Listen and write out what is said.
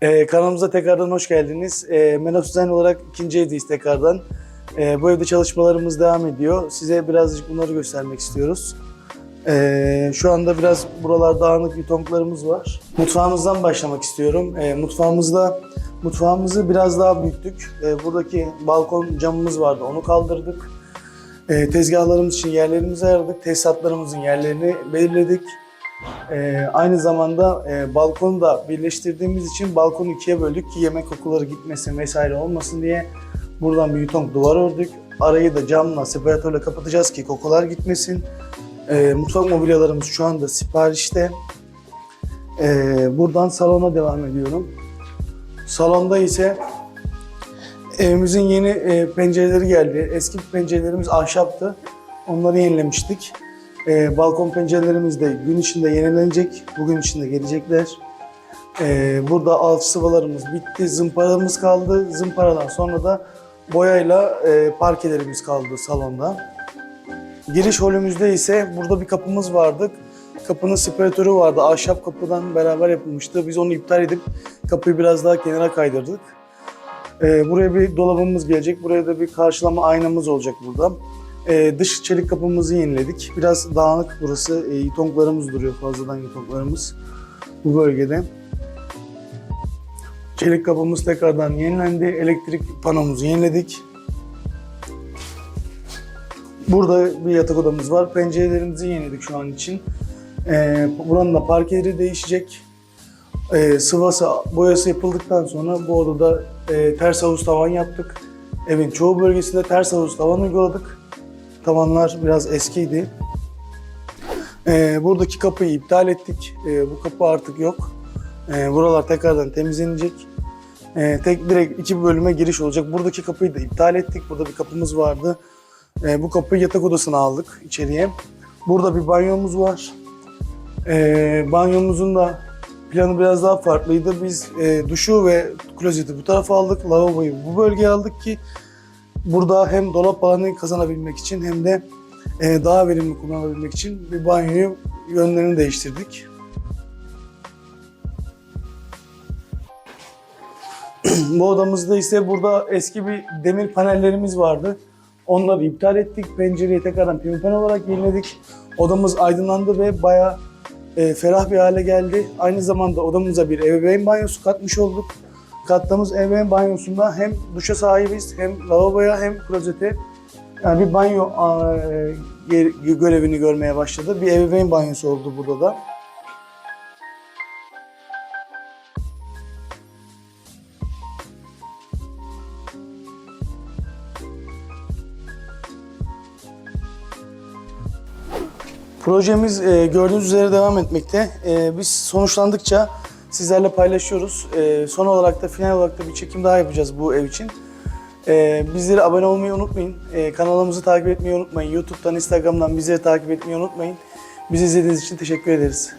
Ee, kanalımıza tekrardan hoş geldiniz. Ee, Menof Design olarak ikinci evdeyiz tekrardan. Ee, bu evde çalışmalarımız devam ediyor. Size birazcık bunları göstermek istiyoruz. Ee, şu anda biraz buralar dağınık yutonklarımız var. Mutfağımızdan başlamak istiyorum. Ee, mutfağımızda mutfağımızı biraz daha büyüttük. Ee, buradaki balkon camımız vardı, onu kaldırdık. Ee, tezgahlarımız için yerlerimizi ayırdık. Tesisatlarımızın yerlerini belirledik. Ee, aynı zamanda e, balkonu da birleştirdiğimiz için balkonu ikiye böldük ki yemek kokuları gitmesin vesaire olmasın diye. Buradan bir yuton duvar ördük. Arayı da camla, separatörle kapatacağız ki kokular gitmesin. Ee, mutfak mobilyalarımız şu anda siparişte. Ee, buradan salona devam ediyorum. Salonda ise evimizin yeni e, pencereleri geldi. Eski pencerelerimiz ahşaptı. Onları yenilemiştik. Ee, balkon pencerelerimiz de gün içinde yenilenecek. Bugün içinde gelecekler. Ee, burada alt sıvalarımız bitti. Zımparamız kaldı. Zımparadan sonra da boyayla e, parkelerimiz kaldı salonda. Giriş holümüzde ise burada bir kapımız vardı. Kapının separatörü vardı. Ahşap kapıdan beraber yapılmıştı. Biz onu iptal edip kapıyı biraz daha kenara kaydırdık. Ee, buraya bir dolabımız gelecek. Buraya da bir karşılama aynamız olacak burada. Ee, dış çelik kapımızı yeniledik. Biraz dağınık burası. E, yutonklarımız duruyor fazladan yutonklarımız bu bölgede. Çelik kapımız tekrardan yenilendi. Elektrik panomuzu yeniledik. Burada bir yatak odamız var. Pencerelerimizi yeniledik şu an için. Ee, buranın da parkeleri değişecek. Ee, sıvası, boyası yapıldıktan sonra bu odada e, ters havuz tavan yaptık. Evin çoğu bölgesinde ters havuz tavan uyguladık. Tavanlar biraz eskiydi. Ee, buradaki kapıyı iptal ettik. Ee, bu kapı artık yok. Ee, buralar tekrardan temizlenecek. Ee, tek direkt iki bölüme giriş olacak. Buradaki kapıyı da iptal ettik. Burada bir kapımız vardı. Ee, bu kapıyı yatak odasına aldık içeriye. Burada bir banyomuz var. Ee, banyomuzun da planı biraz daha farklıydı. Biz e, duşu ve klozeti bu tarafa aldık. Lavaboyu bu bölgeye aldık ki burada hem dolap alanı kazanabilmek için hem de e, daha verimli kullanabilmek için bir banyoyu yönlerini değiştirdik. Bu odamızda ise burada eski bir demir panellerimiz vardı. Onları iptal ettik. Pencereyi tekrardan pimapen olarak yeniledik. Odamız aydınlandı ve bayağı e, ferah bir hale geldi. Aynı zamanda odamıza bir ebeveyn banyosu katmış olduk. Kattığımız ebeveyn banyosunda hem duşa sahibiz hem lavaboya hem klozete yani bir banyo e, görevini görmeye başladı. Bir ebeveyn banyosu oldu burada da. Projemiz e, gördüğünüz üzere devam etmekte. E, biz sonuçlandıkça sizlerle paylaşıyoruz. E, son olarak da final olarak da bir çekim daha yapacağız bu ev için. E, bizlere abone olmayı unutmayın. E, kanalımızı takip etmeyi unutmayın. YouTube'dan, Instagram'dan bizleri takip etmeyi unutmayın. Bizi izlediğiniz için teşekkür ederiz.